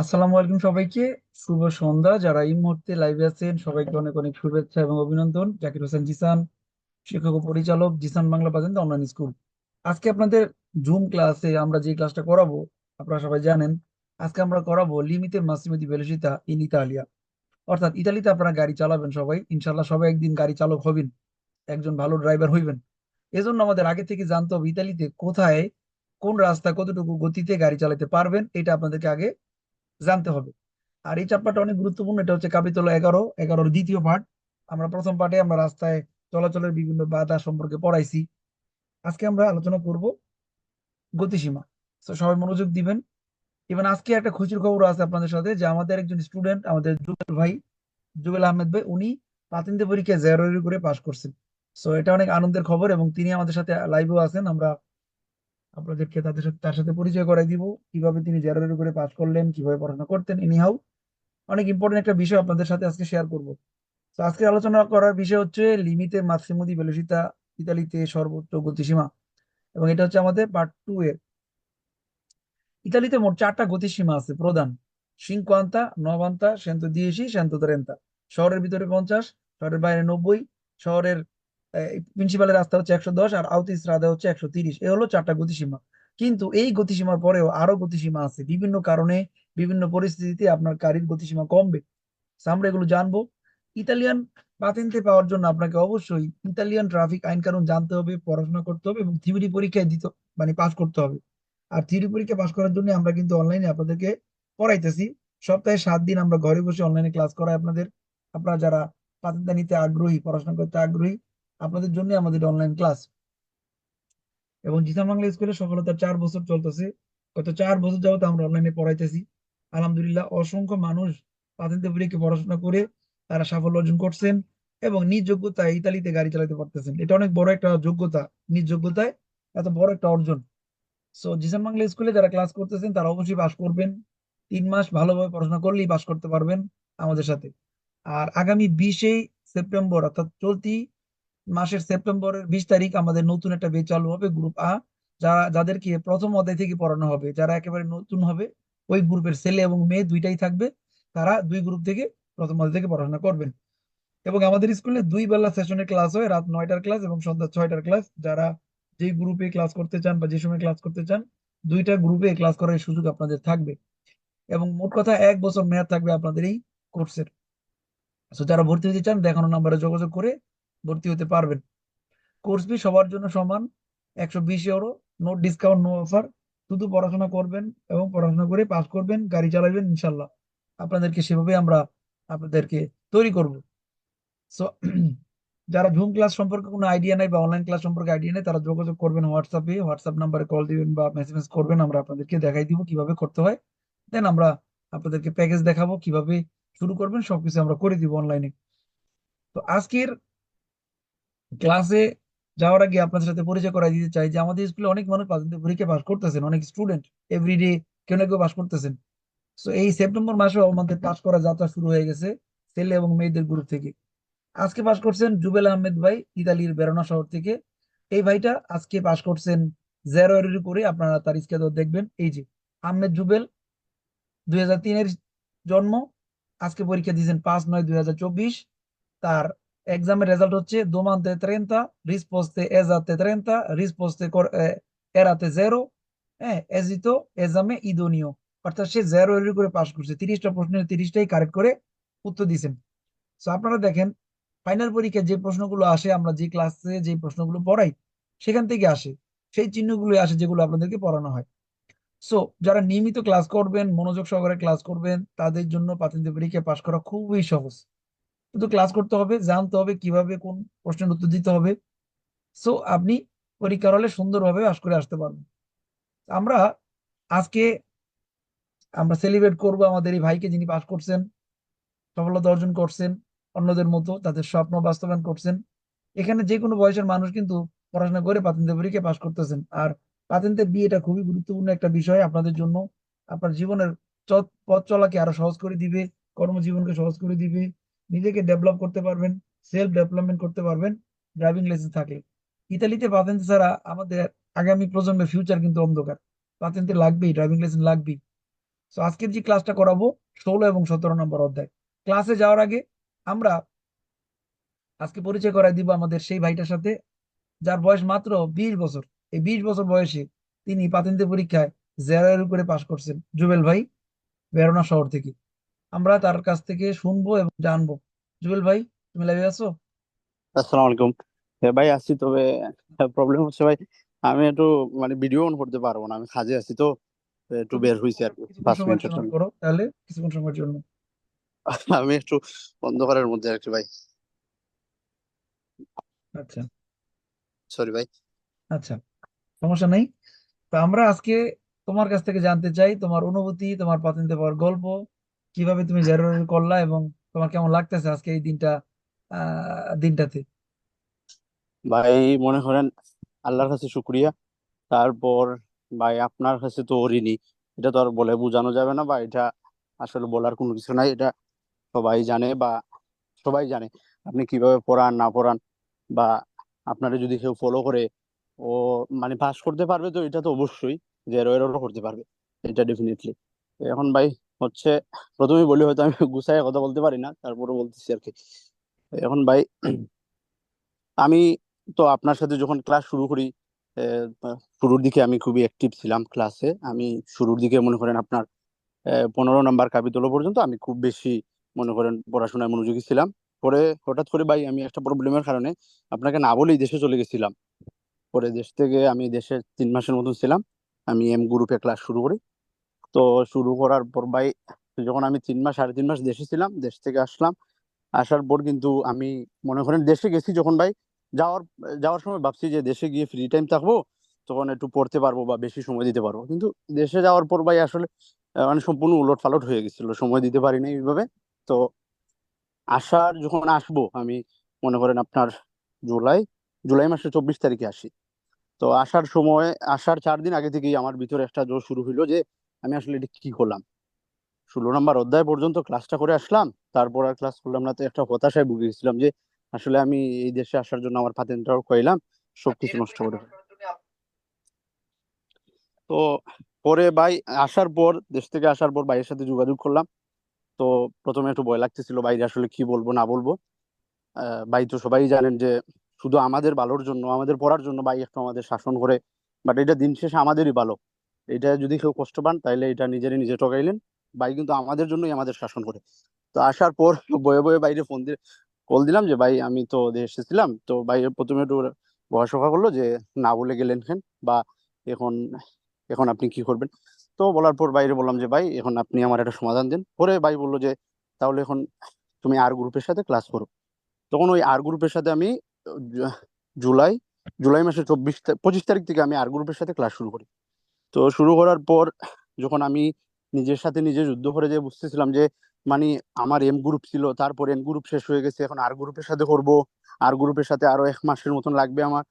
আসসালামু আলাইকুম সবাইকে। শুভ সন্ধ্যা। যারা এই মুহূর্তে লাইভে আছেন, সবাইকে অনেক অনেক শুভেচ্ছা এবং অভিনন্দন। জাকির হোসেন জিসান, শিক্ষক ও পরিচালক, জিসান বাংলা বাজেন্দ্র অনলাইন স্কুল। আজকে আপনাদের জুম ক্লাসে আমরা যে ক্লাসটা করাবো, আপনারা সবাই জানেন, আজকে আমরা করাবো লিমিতে মাসিমো দি ভেলোসিতা ইন ইতালিয়া অর্থাৎ ইতালিতে আপনারা গাড়ি চালাবেন সবাই। ইনশাল্লাহ সবাই একদিন গাড়ি চালক হবেন, একজন ভালো ড্রাইভার হইবেন। এজন্য আমাদের আগে থেকে জানতে হবে ইতালিতে কোথায়, কোন রাস্তা কতটুকু গতিতে গাড়ি চালাতে পারবেন, এটা আপনাদেরকে আগে জানতে হবে। আর এই চ্যাপ্টারটা অনেক গুরুত্বপূর্ণ, এটা হচ্ছে কাপিতল এগারো, এগারোর দ্বিতীয় পার্ট আমরা প্রথম পার্টে আমরা রাস্তায় চলাচলের বিভিন্ন বাধা সম্পর্কে পড়াইছি। আজকে আমরা আলোচনা করব গতিসীমা। তো সবাই মনোযোগ দিবেন। ইভেন আজকে একটা খুশির খবর আছে আপনাদের সাথে যে আমাদের একজন স্টুডেন্ট আমাদের জুবেল ভাই, জুবেল আহমেদ ভাই, উনি পাতিনতে পরীক্ষায় জেরো করে পাশ করছেন। সো এটা অনেক আনন্দের খবর এবং তিনি আমাদের সাথে লাইভেও আছেন। আমরা আপনাদেরকে তাদের সাথে, তার সাথে পরিচয় করাই দিব। কীভাবে তিনি জেরো করে পাশ করলেন, কীভাবে পড়াশোনা করতেন এনিহাউ অনেক ইম্পর্টেন্ট একটা বিষয় আপনাদের সাথে আজকে শেয়ার করব। তো আজকে আলোচনা করার বিষয় হচ্ছে লিমিতে মাসিমো দি ইতালিতে সর্বোচ্চ গতিসীমা, এবং এটা হচ্ছে আমাদের পার্ট টু এর। ইতালিতে মোট চারটা গতিসীমা আছে, প্রধান। সিনকোয়ান্তা নবান্তা সেন্তো দিয়েসি সেন্তো ত্রেন্তা। শহরের ভিতরে পঞ্চাশ, শহরের বাইরে নব্বই, শহরের প্রিন্সিপালের রাস্তা হচ্ছে একশো দশ আর আউতিস রাধা হচ্ছে একশো তিরিশ। এ হলো চারটা গতিসীমা। কিন্তু এই গতিসীমার পরেও আরও গতিসীমা আছে। বিভিন্ন কারণে বিভিন্ন পরিস্থিতিতে আপনার গাড়ির গতিসীমা কমবে। আমরা এগুলো জানব। ইতালিয়ান পাতেন্তে পাওয়ার জন্য আপনাকে অবশ্যই ইতালিয়ান ট্রাফিক আইন কানুন জানতে হবে, পড়াশোনা করতে হবে এবং থিওরি পরীক্ষায় দিতে মানে পাস করতে হবে। আর থিওরি পরীক্ষা পাস করার জন্য আমরা কিন্তু অনলাইনে আপনাদেরকে পড়াইতেছি। সপ্তাহে সাত দিন আমরা ঘরে বসে অনলাইনে ক্লাস করাই আপনাদের। আপনারা যারা পাতেন্তা নিতে আগ্রহী, পড়াশোনা করতে আগ্রহী আপনাদের জন্য আমাদের অনলাইন ক্লাস এবং জিসান বাংলা স্কুলে সফলতা চার বছর চলতেছে। গত চার বছর যাবত আমরা অনলাইনে পড়াইতেছি। আলহামদুলিল্লাহ, অসংখ্য মানুষ পাতেন্তে পরীক্ষা পড়াশোনা করে তারা সাফল্য অর্জন করছেন এবং নিজ যোগ্যতায় ইতালিতে গাড়ি চালাতে পারতেছেন। এটা অনেক বড় একটা যোগ্যতা, নিজ যোগ্যতায় এত বড় একটা অর্জন। সো জিসান বাংলা স্কুলে যারা ক্লাস করতেছেন, তারা অবশ্যই পাস করবেন। তিন মাস ভালোভাবে পড়াশোনা করলেই পাস করতে পারবেন আমাদের সাথে। আর আগামী বিশে সেপ্টেম্বর, অর্থাৎ চলতি মাসের সেপ্টেম্বরের বিশ তারিখ আমাদের নতুন একটা বেচ চালু হবে গ্রুপ আ যারা যাদেরকে প্রথম অধ্যায় থেকে পড়ানো হবে, যারা একেবারে নতুন হবে, ওই গ্রুপের ছেলে এবং মেয়ে দুইটাই থাকবে, তারা দুই গ্রুপ থেকে প্রথম অধ্যায় থেকে পড়াশোনা করবেন। এবং আমাদের স্কুলে দুই বেলা সেশনে ক্লাস হয়, রাত নয়টার ক্লাস এবং সন্ধ্যা ছয়টার ক্লাস যারা যে গ্রুপে ক্লাস করতে চান বা যে সময় ক্লাস করতে চান, দুইটা গ্রুপে ক্লাস করার সুযোগ আপনাদের থাকবে। এবং মোট কথা এক বছর মেয়াদ থাকবে আপনাদের এই কোর্সের যারা ভর্তি হতে চান, দেখানো নাম্বারে যোগাযোগ করে ভর্তি হতে পারবেন। কোর্স ফি সবার জন্য সমান, একশো বিশ euro no discount no offer শুধু পড়াশোনা করবেন এবং পড়াশোনা করে পাস করবেন, গাড়ি চালাবেন, ইনশাল্লাহ। আপনাদেরকে সেভাবে আমরা আপনাদেরকে তৈরি করব। সো যারা জুম ক্লাস সম্পর্কে কোনো আইডিয়া নাই বা অনলাইন ক্লাস সম্পর্কে আইডিয়া নেই, তারা যোগাযোগ করবেন হোয়াটসঅ্যাপে হোয়াটসঅ্যাপ নাম্বারে কল দিবেন বা মেসেজ করবেন, আমরা আপনাদেরকে দেখাই দিব কীভাবে করতে হয়। দেন আমরা আপনাদেরকে প্যাকেজ দেখাবো, কীভাবে শুরু করবেন, সবকিছু আমরা করে দিব অনলাইনে তো আজকের ক্লাসে যাওয়ার আগে আপনাদের সাথে পরিচয় করাই দিতে চাই যে আমাদের স্কুলে অনেক মানুষ পরীক্ষা পাস করতেছেন, অনেক স্টুডেন্ট এভরিডে কেউ না কেউ পাস করতেছেন। তো এই সেপ্টেম্বর মাসেও আমাদের পাস করা যাত্রা শুরু হয়ে গেছে, ছেলে এবং মেয়েদের গ্রুপ থেকে। আজকে পাস করছেন জুবেল আহমেদ ভাই, ইতালির বেরোনা শহর থেকে। এই ভাইটা আজকে পাস করছেন জেরো এর করে আপনারা তার স্কেল দেখবেন। এই যে, আহমেদ জুবেল, দুই তিনের জন্ম, আজকে পরীক্ষা দিয়েছেন পাঁচ নয় দুই তার এক্সামের রেজাল্ট হচ্ছে domande 30 risposte esatte 30 risposte errate 0 হ্যাঁ এজিতো এজামে ইদোনীয়। অর্থাৎ সে জেরো এর করে পাস করছে। তিরিশটা প্রশ্নের তিরিশটাই কারেক্ট করে উত্তর দিয়েছেন তো আপনারা দেখেন ফাইনাল পরীক্ষায় যে প্রশ্নগুলো আসে, আমরা যে ক্লাসে যে প্রশ্নগুলো পড়াই, সেখান থেকে আসে। সেই চিহ্নগুলো আসে যেগুলো আপনাদেরকে পড়ানো হয়। সো যারা নিয়মিত ক্লাস করবেন, মনোযোগ সহকারে ক্লাস করবেন, তাদের জন্য প্রাথমিক পরীক্ষা পাস করা খুবই সহজ। শুধু ক্লাস করতে হবে, জানতে হবে কীভাবে কোন প্রশ্নের উত্তর দিতে হবে। সো আপনি পরীক্ষার হলে সুন্দরভাবে পাস করে আসতে পারবেন। আমরা আজকে আমরা সেলিব্রেট করব আমাদের এই ভাইকে যিনি পাস করছেন, সফলতা অর্জন করছেন, অন্যদের মতো তাদের স্বপ্ন বাস্তবায়ন করছেন। এখানে যে কোনো বয়সের মানুষ কিন্তু পড়াশোনা করে পাতেন্তে পরীক্ষা পাস করতেছেন। আর পাতেন্তে বি এটা খুবই গুরুত্বপূর্ণ একটা বিষয় আপনাদের জন্য। আপনার জীবনের পথ চলাকে আরও সহজ করে দিবে, কর্মজীবনকে সহজ করে দিবে। নিজেকে ডেভেলপ করতে পারবেন সেলফ ডেভেলপমেন্ট করতে পারবেন ড্রাইভিং লাইসেন্স থাকলে। ইতালিতে পাতেন্তে ছাড়া আমাদের আগামী প্রজন্মের ফিউচার কিন্তু অন্ধকার। পাতেন্তে লাগবেই ড্রাইভিং লাইসেন্স লাগবেই। তো আজকের যে ক্লাসটা করাবো, ষোলো এবং সতেরো নম্বর অধ্যায়। ক্লাসে যাওয়ার আগে আমরা আজকে পরিচয় করাই দিব আমাদের সেই ভাইটার সাথে, যার বয়স মাত্র বিশ বছর। এই বিশ বছর বয়সে তিনি পাতেন্তে পরীক্ষায় জেরার উপরে পাশ করছেন। জুবেল ভাই, বেরোনা শহর থেকে। আমরা তার কাছ থেকে শুনব এবং জানব। জুবেল ভাই তুমি লাইভে আছো? আসসালামু আলাইকুম ভাই আসছি তবে প্রবলেম হচ্ছে ভাই আমি একটু মানে ভিডিও অন করতে পারব না আমি কাজে আছি তো একটু বের হইছি আর পাঁচ সময়ের মিনিটের জন্য জন্য। করো তাহলে কিছুক্ষণ সময়ের জন্য। আমি একটু অন্ধকারের মধ্যে কি ভাই। আচ্ছা। সরি ভাই। আচ্ছা সমস্যা নেই। তো আমরা আজকে তোমার কাছ থেকে জানতে চাই তোমার অনুভূতি তোমার পাতেন্তে পাওয়ার গল্প কীভাবে তুমি জেরোর করলা এবং তোমার কেমন লাগতেছে আজকে এই দিনটা দিনটাতে? ভাই, মনে করেন আল্লাহর কাছে শুক্রিয়া। তারপর ভাই, আপনার কাছে তো ঋণী। এটা তো আর বলে বোঝানো যাবে না বা এটা আসলে বলার কোনো কিছু নাই। এটা সবাই জানে বা সবাই জানে আপনি কীভাবে পড়ান, না পড়ান বা আপনারা যদি কেউ ফলো করে, ও মানে পাস করতে পারবে তো, এটা তো অবশ্যই জেরো এররও করতে পারবে, এটা ডেফিনেটলি এখন ভাই হচ্ছে প্রথমেই বলি, হয়তো আমি গুছায় কথা বলতে পারি না তারপরে বলতেছি আর কি। এখন ভাই, আমি তো আপনার সাথে যখন ক্লাস শুরু করি শুরুর দিকে আমি খুবই অ্যাক্টিভ ছিলাম ক্লাসে আমি শুরুর দিকে মনে করেন আপনার পনেরো নাম্বার কাপিতল পর্যন্ত আমি খুব বেশি মনে করেন পড়াশোনায় মনোযোগী ছিলাম। পরে হঠাৎ করে ভাই আমি একটা প্রবলেমের কারণে আপনাকে না বলেই দেশে চলে গেছিলাম। পরে দেশ থেকে আমি দেশে তিন মাসের মতন ছিলাম। আমি এম গ্রুপে ক্লাস শুরু করি। তো শুরু করার পর ভাই, যখন আমি তিন মাস, সাড়ে তিন মাস দেশে ছিলাম, দেশ থেকে আসলাম। আসার পর কিন্তু আমি মনে করেন দেশে গেছি যখন ভাই, যাওয়ার যাওয়ার সময় ভাবছি যে দেশে গিয়ে ফ্রি টাইম থাকব, তখন একটু পড়তে পারব বা বেশি সময় দিতে পারব। কিন্তু দেশে যাওয়ার পর ভাই আসলে মানে সম্পূর্ণ উলট পালট হয়ে গেছিল, সময় দিতে পারি না এইভাবে। তো আসার যখন আসব, আমি মনে করেন আপনার জুলাই জুলাই মাসের চব্বিশ তারিখে আসি। তো আসার সময়, আসার চার দিন আগে থেকেই আমার ভিতরে একটা জোর শুরু হইল যে আমি আসলে এটা কি করলাম? ষোলো নম্বর অধ্যায় পর্যন্ত ক্লাসটা করে আসলাম, তারপর আর ক্লাস করলাম না, তো একটা হতাশায় ভুগে গেছিলাম যে আসলে আমি এই দেশে আসার জন্য আমার পাতেনটাও কইলাম সবকিছু নষ্ট করে তো পরে ভাই আসার পর, দেশ থেকে আসার পর ভাইয়ের সাথে যোগাযোগ করলাম। তো প্রথমে একটু ভয় লাগতেছিল বাইরে আসলে কি বলব, না বলব। ভাই তো সবাই জানেন যে শুধু আমাদের ভালোর জন্য, আমাদের পড়ার জন্য ভাই একটু আমাদের শাসন করে বাট এটা দিন শেষে আমাদেরই ভালো। এটা যদি কেউ কষ্ট পান তাহলে এটা নিজেরই নিজে ঠকাইলেন। ভাই কিন্তু আমাদের জন্যই আমাদের শাসন করে। তো আসার পর বয়ে বয়ে বাইরে ফোন দিয়ে কল দিলাম যে, ভাই, আমি তো দেশে এসেছিলাম। তো ভাই প্রথমে একটু ভরসা করল যে, না বলে গেলেন কেন? বা, এখন এখন আপনি কি করবেন? তো বলার পর বাইরে বললাম যে, ভাই, এখন আপনি আমার একটা সমাধান দেন। পরে ভাই বলল যে, তাহলে এখন তুমি আর গ্রুপের সাথে ক্লাস করো। তখন ওই আর গ্রুপের সাথে আমি, জুলাই জুলাই মাসের চব্বিশ পঁচিশ তারিখ থেকে আমি আর গ্রুপের সাথে ক্লাস শুরু করি। তো শুরু করার পর যখন আমি নিজের সাথে নিজে যুদ্ধ করে যে বুঝতেছিলাম যে মানে আমার এম গ্রুপ ছিল, তারপর এন গ্রুপ শেষ হয়ে গেছে, এখন আর গ্রুপের সাথে করব। আর গ্রুপের সাথে আরও এক মাসের মতন লাগবে আমার।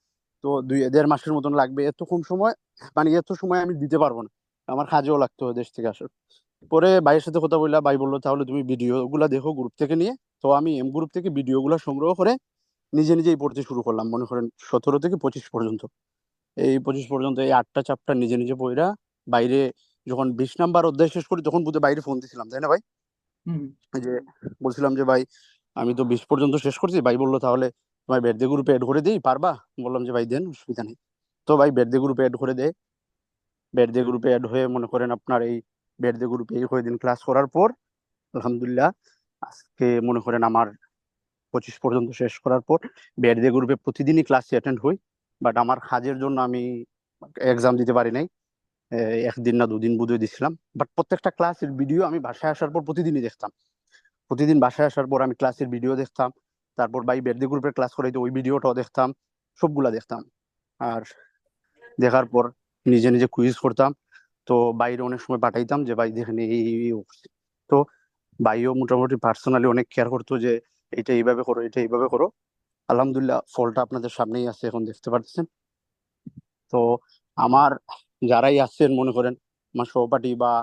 তো দুই, দেড় মাসের মতন লাগবে। এত কম সময় মানে এত সময় আমি দিতে পারব না। আমার কাজেও লাগতো দেশ থেকে আসার। পরে ভাইয়ের সাথে কথা বললাম, ভাই বলল, তাহলে তুমি ভিডিও গুলা দেখো গ্রুপ থেকে নিয়ে। তো আমি এম গ্রুপ থেকে ভিডিও গুলা সংগ্রহ করে নিজে নিজেই পড়তে শুরু করলাম, মনে করেন সতেরো থেকে পঁচিশ পর্যন্ত। এই পঁচিশ পর্যন্ত এই আটটা চ্যাপ্টার নিজে নিজে পড়া বাইরে যখন বিশ নাম্বার অধ্যায় শেষ করি তখন বুঝে বাইরে ফোন দিছিলাম তাই না ভাই? যে বলছিলাম যে ভাই আমি তো বিশ পর্যন্ত শেষ করছি। ভাই বলল তাহলে তোমার বেডদে গ্রুপে এড করে দিই পারবা? বললাম যে ভাই দেন অসুবিধা নেই। তো ভাই বেডদে গ্রুপে এড করে দেয়। বেডদে গ্রুপে এড হয়ে মনে করেন আপনার এই বেডদে গ্রুপে এই কয়েকদিন ক্লাস করার পর আলহামদুলিল্লাহ আজকে মনে করেন আমার পঁচিশ পর্যন্ত শেষ করার পর বেডদে গ্রুপে প্রতিদিনই ক্লাস অ্যাটেন্ড হই। বাট আমার কাজের জন্য আমি এক্সাম দিতে পারি নাই। একদিন না দুদিন বুধই দিছিলাম। বাট প্রত্যেকটা ক্লাসের ভিডিও আমি বাসায় আসার পর প্রতিদিনই দেখতাম। প্রতিদিন বাসায় আসার পর আমি ক্লাসের ভিডিও দেখতাম। তারপর ভাই বেডদি গ্রুপের ক্লাস করাইতে ওই ভিডিওটাও দেখতাম। সবগুলা দেখতাম। আর দেখার পর নিজে নিজে কুইজ করতাম। তো বাইরে অনেক সময় পাঠাইতাম যে, ভাই, দেখেন এই। তো ভাইও মোটামুটি পার্সোনালি অনেক কেয়ার করতো যে, এটা এইভাবে করো, এটা এইভাবে করো। আলহামদুলিল্লাহ, ফলটা আপনাদের সামনেই আছে, এখন দেখতে পাচ্ছেন তো আমার যারাই আসছেন মনে করেন, আমার সহপাঠী বা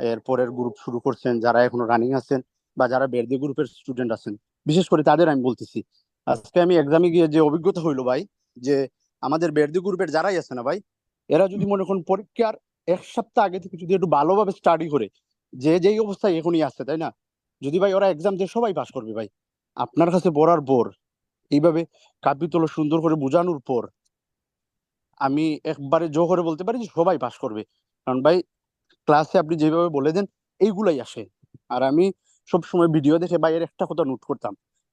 এর পরের গ্রুপ শুরু করছেন, যারা এখনও রানিং আছেন, বা যারা বেরদি গ্রুপের স্টুডেন্ট আছেন, বিশেষ করে তাদের আমি বলতেছি, আজকে আমি এক্সামে গিয়ে যে অভিজ্ঞতা হইল ভাই, যে আমাদের বেরদি গ্রুপের যারাই আছে না ভাই, এরা যদি মনে করেন পরীক্ষার এক সপ্তাহ আগে থেকে যদি একটু ভালোভাবে স্টাডি করে, যে যেই অবস্থায় এখনই আসছে তাই না? যদি ভাই ওরা এক্সাম দিয়ে সবাই পাস করবে ভাই, আপনার কাছে পড়ার পর এইভাবে কাপিতল সুন্দর করে বোঝানোর পর আমি একবারে জো করে বলতে পারি যে সবাই পাস করবে। কারণ ভাই ক্লাসে আপনি যেভাবে বলে দেন, এইগুলাই আসে। আর আমি সব সময় ভিডিও দেখে ভাইয়ের একটা কথা নোট করতাম।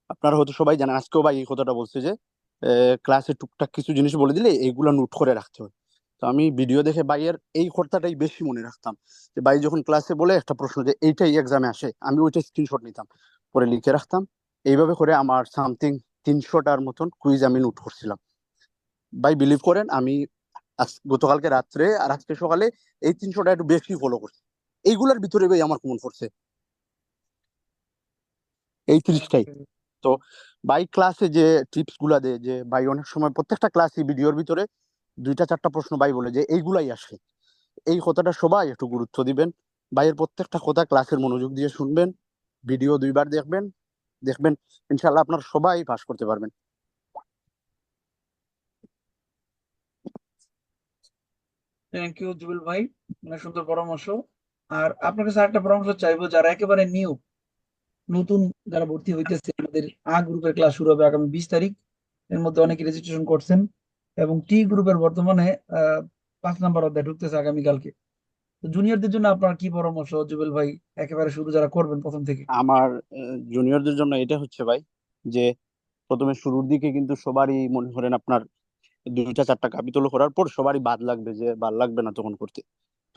আপনারা হয়তো সবাই জানেন, আজকেও ভাই এই কথাটা বলছে যে ক্লাসে টুকটাক কিছু জিনিস বলে দিলে এইগুলা নোট করে রাখতে হয়। তো আমি ভিডিও দেখে ভাইয়ের এই কথাটাই বেশি মনে রাখতাম। যে ভাই যখন ক্লাসে বলে একটা প্রশ্ন যে, এইটাই এক্সামে আসে, আমি ওইটা স্ক্রিনশট নিতাম। পরে লিখে রাখতাম। এইভাবে করে আমার সামথিং তিনশোটার মতন কুইজ আমি নোট করছিলাম। ভাই বিলিভ করেন আমি গতকালকে রাত্রে আর আজকে সকালে এই তিনশোটা একটু বেশি ফলো করছি। এইগুলার ভিতরে ভাই আমার কমন পড়ছে এই তিরিশটাই। তো ভাই ক্লাসে যে টিপসগুলা দেয় যে ভাই অনেক সময় প্রত্যেকটা ক্লাসে ভিডিওর ভিতরে দুইটা চারটা প্রশ্ন ভাই বলে যে এইগুলাই আসে। এই কথাটা সবাই একটু গুরুত্ব দিবেন। ভাইয়ের প্রত্যেকটা কথা ক্লাসের মনোযোগ দিয়ে শুনবেন ভিডিও দুইবার দেখবেন দেখবেন ইনশাল্লাহ আপনার সবাই পাস করতে পারবেন। থ্যাংক ইউ জুবেল ভাই, অনেক সুন্দর পরামর্শ। আর আপনার কাছে একটা পরামর্শ চাইব, যারা একেবারে নিউ নতুন যারা ভর্তি হইতেছে আমাদের আ গ্রুপের ক্লাস শুরু হবে আগামী বিশ তারিখ। এর মধ্যে অনেকে রেজিস্ট্রেশন করছেন এবং টি গ্রুপের বর্তমানে পাঁচ নাম্বার অধ্যায় ঢুকতেছে আগামীকালকে। জুনিয়রদের জন্য আপনার কি পরামর্শ? জুবেল ভাই, একেবারে শুরু যারা করবেন প্রথম থেকে। আমার জুনিয়রদের জন্য এটা হচ্ছে ভাই, যে প্রথমে শুরুর দিকে কিন্তু সবারই মনে করেন আপনার দুইটা চারটা কাপিতল করার পর সবারই বাদ লাগবে যে, বাদ লাগবে না তখন করতে।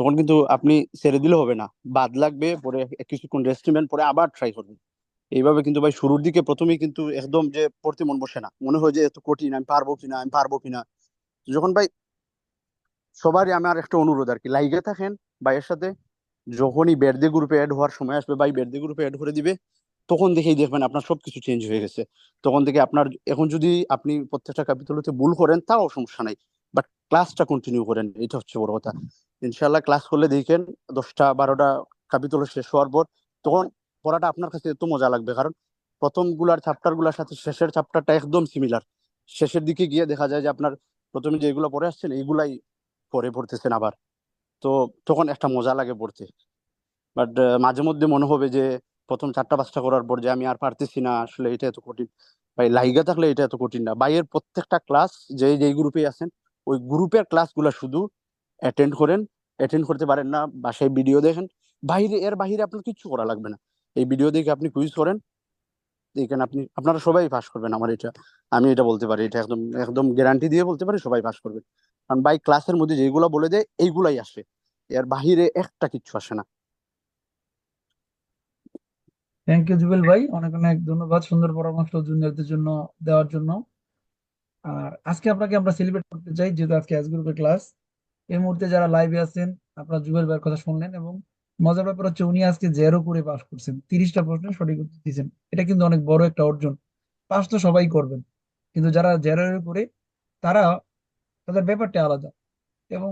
তখন কিন্তু আপনি ছেড়ে দিলে হবে না। বাদ লাগবে, পরে কিছুক্ষণ রেস্ট নেবেন, পরে আবার ট্রাই করবেন। এইভাবে কিন্তু ভাই শুরুর দিকে প্রথমেই কিন্তু একদম যে পড়তে মন বসে না। মনে হয় যে এত কঠিন, আমি পারব কিনা, আমি পারব কিনা। যখন ভাই সবারই আমার একটা অনুরোধ আর কি, লাইগে থাকেন ভাইয়ের সাথে যখনই বের্দে গ্রুপে অ্যাড হওয়ার সময় আসবে, ভাই বের্দে গ্রুপে অ্যাড করে দিবে, তখন দেখেই দেখবেন আপনার সবকিছু চেঞ্জ হয়ে গেছে। তখন থেকে আপনার, এখন যদি আপনি প্রত্যেকটা ক্যাপিটালতে ভুল করেন, তাও সমস্যা নাই। বাট ক্লাসটা কন্টিনিউ করেন, এটা হচ্ছে বড় কথা। ইনশাল্লাহ ক্লাস করলে দেখেন দশটা, বারোটা ক্যাপিটাল শেষ হওয়ার পর তখন পড়াটা আপনার কাছে এত মজা লাগবে। কারণ প্রথমগুলার চ্যাপ্টারগুলার সাথে শেষের চ্যাপ্টারটা একদম সিমিলার শেষের দিকে গিয়ে দেখা যায় যে আপনার প্রথমে যেগুলো পড়ে আসছেন, এইগুলাই পরে পড়তেছেন আবার। তো তখন একটা মজা লাগে পড়তে। বাট মাঝে মধ্যে মনে হবে যে প্রথম চারটা পাঁচটা করার পর যে আমি আর পারতেছি না, আসলে এটা এত কঠিন। ভাই, লাইগা থাকলে এটা এত কঠিন না। ভাইয়ের প্রত্যেকটা ক্লাস, যে, যেই গ্রুপে আছেন, ওই গ্রুপের ক্লাসগুলো শুধু অ্যাটেন্ড করেন। অ্যাটেন্ড করতে পারেন না, বাসায় ভিডিও দেখেন। বাইরে, এর বাইরে আপনার কিছু করা লাগবে না। এই ভিডিও দেখে আপনি কুইজ করেন। দেখেন আপনি, আপনারা সবাই পাস করবেন আমার এটা। আমি এটা বলতে পারি, এটা একদম একদম গ্যারান্টি দিয়ে বলতে পারি, সবাই পাস করবেন কারণ ভাই ক্লাসের মধ্যে যেগুলো বলে দেয়, এইগুলাই আসে। এর বাহিরে একটা কিছু আসে না। থ্যাংক ইউ জুবেল ভাই। অনেক অনেক ধন্যবাদ সুন্দর পরামর্শ জুনিয়রদের জন্য দেওয়ার জন্য। আর আজকে আপনাকে আমরা সেলিব্রেট করতে চাই, যেহেতু আজকে এস গ্রুপের ক্লাস এই মুহূর্তে যারা লাইভে আছেন, আপনারা জুবেল ভাইয়ের কথা শুনলেন এবং মজার ব্যাপার হচ্ছে উনি আজকে জেরো করে পাস করছেন। তিরিশটা প্রশ্নের সঠিক উত্তর দিয়েছেন। এটা কিন্তু অনেক বড় একটা অর্জন। পাস তো সবাই করবেন। কিন্তু যারা জেরো করে, তারা তাদের ব্যাপারটা আলাদা। এবং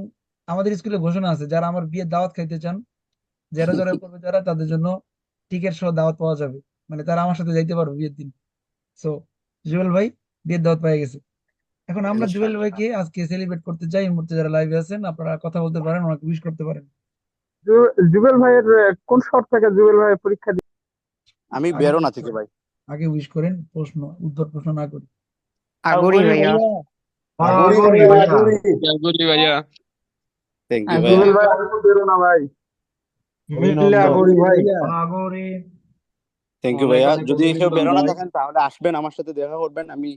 আমাদের স্কুলে ঘোষণা আছে যারা আমার বিয়ের দাওয়াত খাইতে চান যারা জেরো করবে যারা তাদের জন্য টিকিট সহ দাওয়াত পাওয়া যাবে। মানে তারা আমার সাথে যাইতে পারবে বিয়ের দিন। সো জুয়েল ভাই বিয়ের দাওয়াত পেয়ে গেছে। এখন আমরা জুয়েল ভাইকে আজকে সেলিব্রেট করতে চাই এই মুহূর্তে যারা লাইভে আছেন আপনারা কথা বলতে পারেন ওনাকে উইশ করতে পারেন। জুবেল ভাইয়ের কোন শহর থেকে জুবেল ভাই পরীক্ষা দিয়ে আমি আগে বেরো না থেকে ভাই। আগে উইশ করেন প্রশ্ন উত্তর প্রশ্ন না করি। আগরি ভাইয়া আগরি ভাইয়া, থ্যাংক ইউ আগরি। ভাই আর বেরো না ভাই মিললে আগরি ভাই আগরে থ্যাংক ইউ ভাইয়া যদি কেউ বেরো না থাকেন তাহলে আসবেন আমার সাথে দেখা করবেন। আমি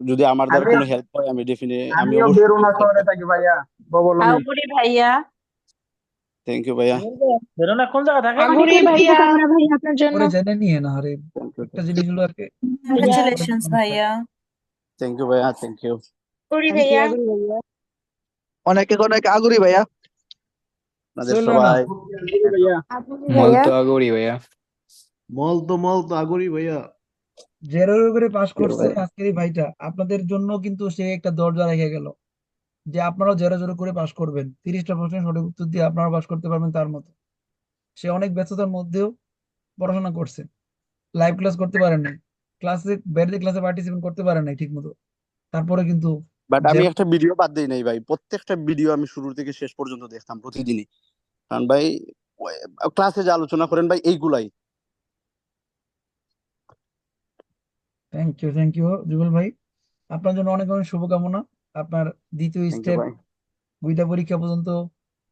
যদি আমার দ্বারা কোনো হেল্প হয় আমি ডেফিনেটলি আমি অবশ্যই বেরোনা শহরে থাকি ভাইয়া। ববলমি আগুরি ভাইয়া। থ্যাংক ইউ ভাইয়া বেরোনা কোন জায়গা? থাকে আগুরি ভাইয়া। ভাই আপনার জন্য জেনে নিয়ে না আরে একটা জিনিস হলো আর কি। কংগ্রাচুলেশনস ভাইয়া। থ্যাংক ইউ ভাইয়া থ্যাংক ইউ আগুরি ভাইয়া অনেক অনেক আগুরি ভাইয়া আপনাদের সবাই ভাইয়া আগুরি ভাইয়া molto molto auguri ভাইয়া জেরো করে পাস করছে আজকের এই ভাইটা। আপনাদের জন্য কিন্তু সে একটা দরজা রেখে গেল। যে আপনারাও জেরো জেরো করে পাস করবেন। তিরিশটা প্রশ্নের সঠিক উত্তর দিয়ে আপনারা পাস করতে পারবেন তার মতো। সে অনেক ব্যস্ততার মধ্যেও পড়াশোনা করছে। লাইভ ক্লাস করতে পারেন নাই ক্লাসে বাইরে ক্লাসে পার্টিসিপেট করতে পারেন নাই ঠিক মতো তারপরে কিন্তু বাট আমি একটা ভিডিও বাদ দিই নাই ভাই। প্রত্যেকটা ভিডিও আমি শুরু থেকে শেষ পর্যন্ত দেখতাম প্রতিদিনই। কারণ ভাই ক্লাসে যে আলোচনা করেন ভাই এইগুলাই। Thank you thank you Jubel ভাই। আপনার জন্য অনেক অনেক শুভকামনা। আপনার দ্বিতীয় স্টেপ ভাই। পরীক্ষা পর্যন্ত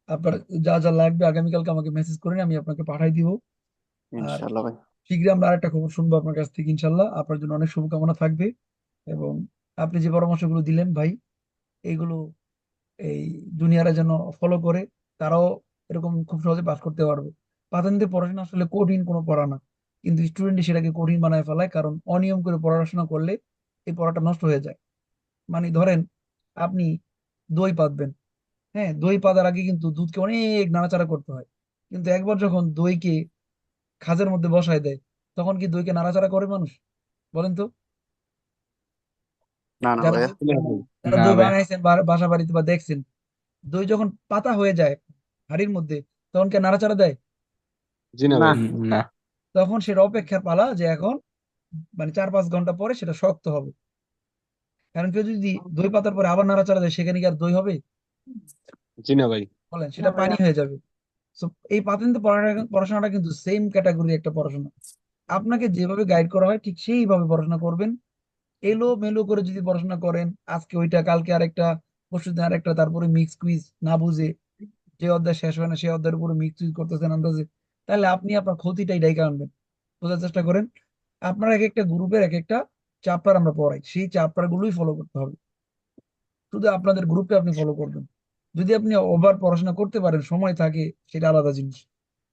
আপনার যা যা লাগবে আগামীকালকে আমাকে মেসেজ করেন আমি আপনাকে পাঠাই দিব। ইনশাল্লাহ ভাই। শীঘ্রই আমরা আরেকটা খবর শুনব আপনার কাছ থেকে, ইনশাল্লাহ। আপনার জন্য অনেক শুভকামনা থাকবে এবং আপনি যে পরামর্শগুলো দিলেন ভাই এইগুলো এই জুনিয়ররা যেন ফলো করে, তারাও এরকম খুব সহজে পাস করতে পারবে। পাতানিতে পড়াশোনা আসলে কঠিন কোনো পড়া না, কিন্তু স্টুডেন্ট সেটাকে কঠিন বানায় ফেলায়, কারণ অনিয়ম করে পড়াশোনা করলে এই পড়াটা নষ্ট হয়ে যায়। মানে ধরেন, আপনি দই পাতবেন হ্যাঁ দই পাতার আগে কিন্তু দুধকে অনেক নাড়াচাড়া করতে হয়। কিন্তু একবার যখন দইকে খাঁজের মধ্যে বসায় দেয়। তখন কি দইকে নাড়াচাড়া করে মানুষ? বলেন তো। না না যারা ভাই যারা না দই ভাই। বানাইছেন বাসা বাড়িতে বা দেখছেন দই যখন পাতা হয়ে যায় হাড়ির মধ্যে তখন কে নাড়াচাড়া দেয়? জি না না। ভাই না। তখন সেটা অপেক্ষার পালা যে এখন মানে চার পাঁচ ঘণ্টা পরে সেটা শক্ত হবে। কারণ কেউ যদি দই পাতার পরে আবার নাড়াচাড়া দেয় সেখানে কি আর দই হবে? জি না ভাই। বলেন সেটা পানি হয়ে যাবে। এই পাতেন্তে পড়াশোনাটা কিন্তু সেম ক্যাটাগরি একটা পড়াশোনা। আপনাকে যেভাবে গাইড করা হয়, ঠিক সেইভাবে পড়াশোনা করবেন। এলো মেলো করে যদি পড়াশোনা করেন, আজকে ওইটা, কালকে আরেকটা, পরশু দিন আরেকটা, তারপরে মিক্স কুইজ না বুঝে, যে অধ্যায় শেষ হয় না, সেই অধ্যায়ের উপরে মিক্স কুইজ করতেছেন আন্দাজে, তাহলে আপনি আপনার ক্ষতিটাই ডাইকা আনবেন। বোঝার চেষ্টা করেন, আপনার এক একটা গ্রুপের এক একটা চ্যাপ্টার আমরা পড়াই, সেই চ্যাপ্টার গুলোই ফলো করতে হবে। শুধু আপনাদের গ্রুপে আপনি ফলো করবেন। যদি আপনি ওভার পড়াশোনা করতে পারেন, সময় থাকে, সেটা আলাদা জিনিস।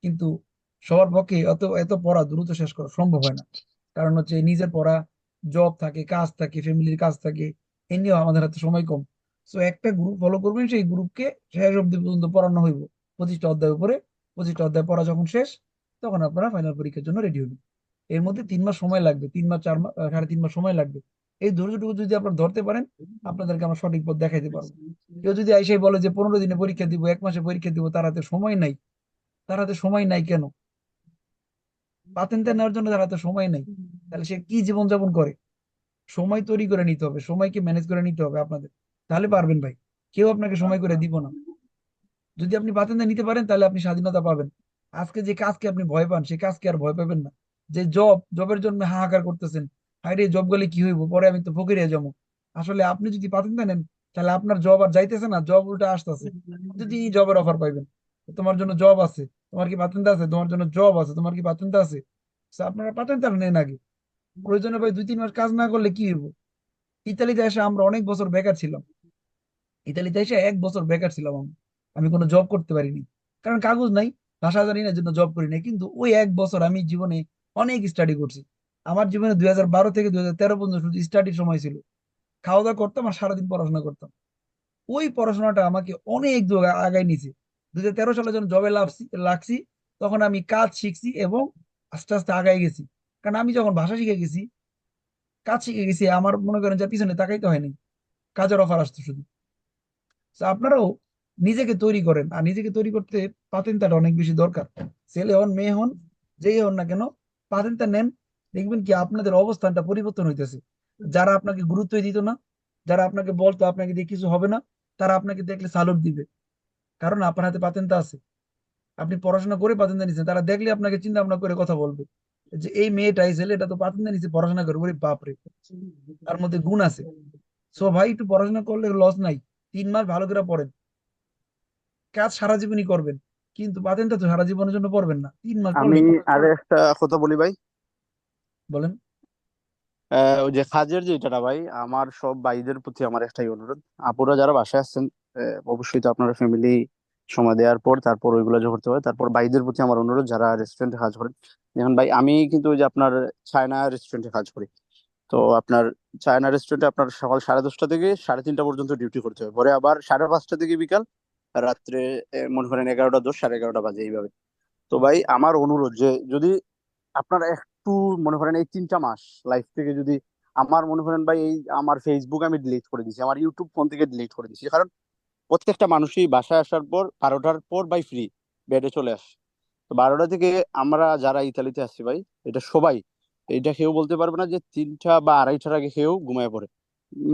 কিন্তু সবার পক্ষে অত এত পড়া দ্রুত শেষ করা সম্ভব হয় না। কারণ হচ্ছে নিজের পড়া জব থাকে, কাজ থাকে ফ্যামিলির কাজ থাকে এ নিয়েও আমাদের হাতে সময় কম। সো একটা গ্রুপ ফলো করবেন, সেই গ্রুপকে শেষ অব্দি পর্যন্ত পড়ানো হইব। পঁচিশটা অধ্যায় উপরে, পঁচিশটা অধ্যায় পড়া যখন শেষ, তখন আপনারা ফাইনাল পরীক্ষার জন্য রেডি হবেন। এর মধ্যে তিন মাস সময় লাগবে, তিন মাস, চার মাস সাড়ে তিন মাস সময় লাগবে। এই ধৈর্যটুকু যদি আপনারা ধরতে পারেন আপনাদেরকে আমরা সঠিক পথ দেখাইতে পারব। কেউ যদি আইসাই বলে যে পনেরো দিনে পরীক্ষা দিব এক মাসে পরীক্ষা দিব তার হাতে সময় নাই। তার হাতে সময় নাই কেন? পাতেন্টে নেওয়ার জন্য তার হাতে সময় নাই। তাহলে সে কি জীবনযাপন করে? সময় তৈরি করে নিতে হবে সময়কে ম্যানেজ করে নিতে হবে আপনাদের। তাহলে পারবেন ভাই। কেউ আপনাকে সময় করে দিব না। যদি আপনি পাতেন্টে নিতে পারেন তাহলে আপনি স্বাধীনতা পাবেন। আজকে যে কাজকে আপনি ভয় পান সেই কাজকে আর ভয় পাবেন না। যে জব জবের জন্য হাহাকার করতেছেন হাইরে জব গেলে কি হইব? পরে আমি তো ফকিরে যাব। আসলে আপনি যদি পাতেন্টে নেন, তাহলে আপনার জব আর যাইতেছে না জব উল্টা আসতেছে। যদি জবের অফার পাইবেন তোমার জন্য জব আছে। তোমার কি পাতেন্ট আছে? তোমার জন্য জব আছে। তোমার কি পাতেন্ট আছে? আপনারা পাতেন্ট আর নেন আগে। প্রয়োজনে ভাই দুই, তিন মাস কাজ না করলে কি হইব? ইতালিতে এসে আমরা অনেক বছর বেকার ছিলাম। ইতালিতে এসে এক বছর বেকার ছিলাম আমি আমি কোনো জব করতে পারিনি। কারণ কাগজ নাই, ভাষা জানি না জন্য জব করি নাই। কিন্তু ওই এক বছর আমি জীবনে অনেক স্টাডি করছি। আমার জীবনে দুই হাজার বারো থেকে দুই হাজার তেরো পর্যন্ত শুধু স্টাডির সময় ছিল। খাওয়া দাওয়া করতাম আর সারাদিন পড়াশোনা করতাম। ওই পড়াশোনাটা আমাকে অনেক দূর আগায় নিছে দুই হাজার তেরো সালে যখন জবে লাগছি তখন আমি কাজ শিখছি এবং আস্তে আস্তে আগায় গেছি। কারণ আমি যখন ভাষা শিখে গেছি, কাজ শিখে গেছি, আমার মনে করেন যে পিছনে তাকাইতে হয়নি কাজের অফার আসতো শুধু। আপনারাও নিজেকে তৈরি করেন। আর নিজেকে তৈরি করতে পাতেন্টাটা অনেক বেশি দরকার। ছেলে হন, মেয়ে হন, যেই হন না কেন পাতেন্টটা নেন। দেখবেন কি আপনাদের অবস্থানটা পরিবর্তন হইতেছে। যারা আপনাকে গুরুত্বই দিত না যারা আপনাকে বলতো আপনাকে দিয়ে কিছু হবে না তারা আপনাকে দেখলে সালুট দিবে। কারণ আপনার হাতে পাতেন্টা আছে। আপনি পড়াশোনা করে পাতেন্টা নিচ্ছেন তারা দেখলে আপনাকে চিন্তা ভাবনা করে কথা বলবে। যে এই মেয়েটা এই ছেলে এটা তো পাতেন্টা নিচ্ছে পড়াশোনা করে ওরে বাপরে। তার মধ্যে গুণ আছে। সো ভাই একটু পড়াশোনা করলে লস নাই। তিন মাস ভালো করে পড়েন। কাজ সারা জীবনই করবেন। কিন্তু পাতেন্টটা তো সারা জীবনের জন্য পড়বেন না। তিন মাস আমি আর একটা কথা বলি ভাই। বলেন। ওই যে কাজের যেটা ভাই, আমার সব ভাইদের প্রতি আমার একটাই অনুরোধ। আপুরা যারা বাসায় আসছেন অবশ্যই তো আপনারা ফ্যামিলি সময় দেওয়ার পর তারপর ওইগুলো যে করতে হয়, তারপর ভাইদের প্রতি আমার অনুরোধ, যারা রেস্টুরেন্টে কাজ করেন। যেমন ভাই, আমি কিন্তু ওই যে আপনার চায়না রেস্টুরেন্টে কাজ করি। তো আপনার চায়না রেস্টুরেন্টে আপনার সকাল সাড়ে দশটা থেকে সাড়ে তিনটা পর্যন্ত ডিউটি করতে হয়। পরে আবার সাড়ে পাঁচটা থেকে বিকাল, রাত্রে মনে করেন এগারোটা দশ, সাড়ে এগারোটা বাজে এইভাবে। তো ভাই, আমার অনুরোধ যে যদি আপনারা একটু মনে করেন এই তিনটা মাস লাইফ থেকে যদি আমার মনে করেন ভাই এই আমার ফেসবুক আমি ডিলিট করে দিয়েছি, আমার ইউটিউব ফোন থেকে ডিলিট করে দিয়েছি। কারণ প্রত্যেকটা মানুষই বাসায় আসার পর বারোটার পর ভাই ফ্রি বেডে চলে আসে। তো বারোটা থেকে আমরা যারা ইতালিতে আসছি ভাই, এটা সবাই, এটা কেউ বলতে পারবে না যে তিনটা বা আড়াইটার আগে কেউ ঘুমায় পড়ে।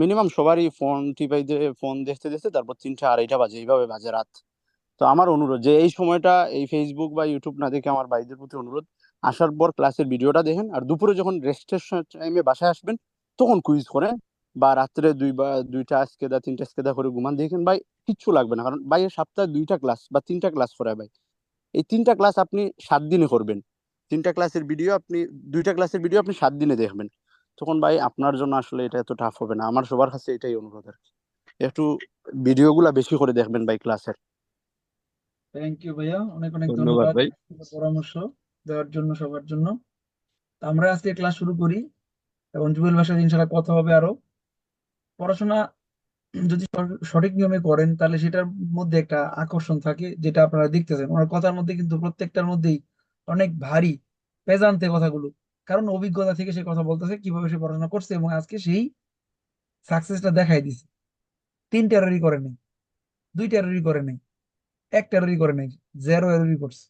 মিনিমাম সবারই ফোন টিপাইতে ফোন দেখতে দেখতে তারপর তিনটা আড়াইটা বাজে, এইভাবে বাজে রাত। তো আমার অনুরোধ যে এই সময়টা এই ফেসবুক বা ইউটিউব না দেখে আমার ভাইদের প্রতি অনুরোধ আসার পর ক্লাসের ভিডিওটা দেখেন আর দুপুরে যখন রেস্টের টাইমে বাসায় আসবেন তখন কুইজ করেন বা রাত্রে দুই বা দুইটা আজকেদা তিনটা আজকেদা করে ঘুমান দেখেন ভাই কিচ্ছু লাগবে না। কারণ ভাই সপ্তাহে দুইটা ক্লাস বা তিনটা ক্লাস করায় ভাই। এই তিনটা ক্লাস আপনি সাত দিনে করবেন। তিনটা ক্লাসের ভিডিও আপনি দুইটা ক্লাসের ভিডিও আপনি সাত দিনে দেখবেন। তখন ভাই আপনার জন্য আসলে এটা এত টাফ হবে না। আমার সবার কাছে এটাই অনুরোধ আর কি। একটু ভিডিওগুলা বেশি করে দেখবেন ভাই ক্লাসের থ্যাংক ইউ ভাইয়া। অনেক অনেক ধন্যবাদ ধন্যবাদ ভাই। পরামর্শ। দেওয়ার জন্য সবার জন্য। আমরা আজকে ক্লাস শুরু করি এবং জুবেল ভাষায় ইনশাআল্লাহ কথা হবে আরও। পড়াশোনা যদি সঠিক নিয়মে করেন তাহলে সেটার মধ্যে একটা আকর্ষণ থাকে যেটা আপনারা দেখতেছেন। ওনার কথার মধ্যে কিন্তু প্রত্যেকটার মধ্যেই অনেক ভারী, পেজান্তে কথাগুলো। কারণ অভিজ্ঞতা থেকে সে কথা বলতেছে, কীভাবে সে পড়াশোনা করছে এবং আজকে সেই সাকসেসটা দেখাই দিছে। তিন টেরারি করে নাই, দুই টেরারি করে নাই, এক টেরারি করে নাই জেরো এররি করছে।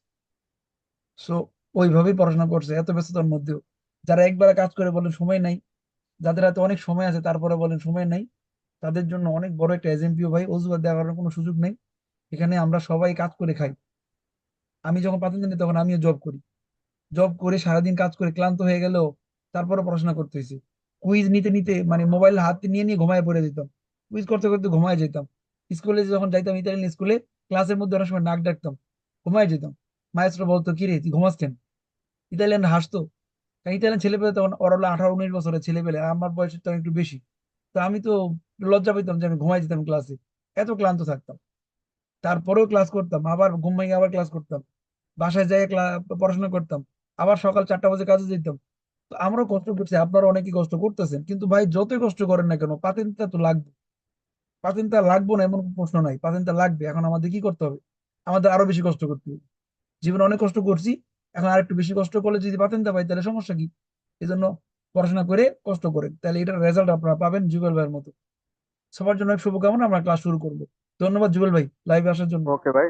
সো ওইভাবেই পড়াশোনা করছে, এত ব্যস্ততার মধ্যেও। যারা একবার কাজ করে বলেন সময় নাই, যাদের হাতে অনেক সময় আছে তারপরে বলেন সময় নাই, তাদের জন্য অনেক বড় একটা এজেম্পিও ভাই অজুহাত দেওয়ার কোনো সুযোগ নেই। এখানে আমরা সবাই কাজ করে খাই। আমি যখন পাতেন তখন আমিও জব করি। জব করে সারাদিন কাজ করে ক্লান্ত হয়ে গেলেও তারপরে পড়াশোনা করতে হয়েছে। কুইজ নিতে নিতে মানে মোবাইল হাতে নিয়ে নিয়ে ঘুমায় পড়ে যেতাম। কুইজ করতে করতে ঘুমায় যেতাম। স্কুলে যখন যাইতাম ইতালিয়ান স্কুলে ক্লাসের মধ্যে অনেক সময় নাক ডাকতাম। ঘুমায় যেতাম। মায়েস্ট্রো বলতো কি রে তুই ঘুমাস কেন? ইতালিয়ান হাসতো। ইতালিয়ান ছেলে পেলে তখন ওরা হলো আঠারো উনিশ বছরের ছেলে পেলে আমার বয়স তো একটু বেশি। তো আমি তো লজ্জা পেতাম যে আমি ঘুমাই যেতাম ক্লাসে এত ক্লান্ত থাকতাম। তারপরেও ক্লাস করতাম, আবার ঘুমাই আবার ক্লাস করতাম। বাসায় যাই পড়াশোনা করতাম, আবার সকাল চারটা বাজে কাজে যেতাম তো আমরাও কষ্ট করছি আপনারা অনেকেই কষ্ট করতেছেন। কিন্তু ভাই, যতই কষ্ট করেন না কেন পাতেনটা তো লাগবে। পাতেনটা লাগবে না এমন প্রশ্ন নাই। পাতেনটা লাগবে। এখন আমাদের কি করতে হবে? আমাদের আরও বেশি কষ্ট করতে হবে। জীবনে অনেক কষ্ট করছি। এখন আর একটু বেশি কষ্ট করলে যদি পাতেন তা পাই, তাহলে সমস্যা কি? এই জন্য পড়াশোনা করে কষ্ট করে তাহলে এটার রেজাল্ট আপনারা পাবেন জুবেল ভাইয়ের মতো। সবার জন্য শুভকামনা, আমরা ক্লাস শুরু করব। ধন্যবাদ জুবেল ভাই লাইভে আসার জন্য। ওকে ভাই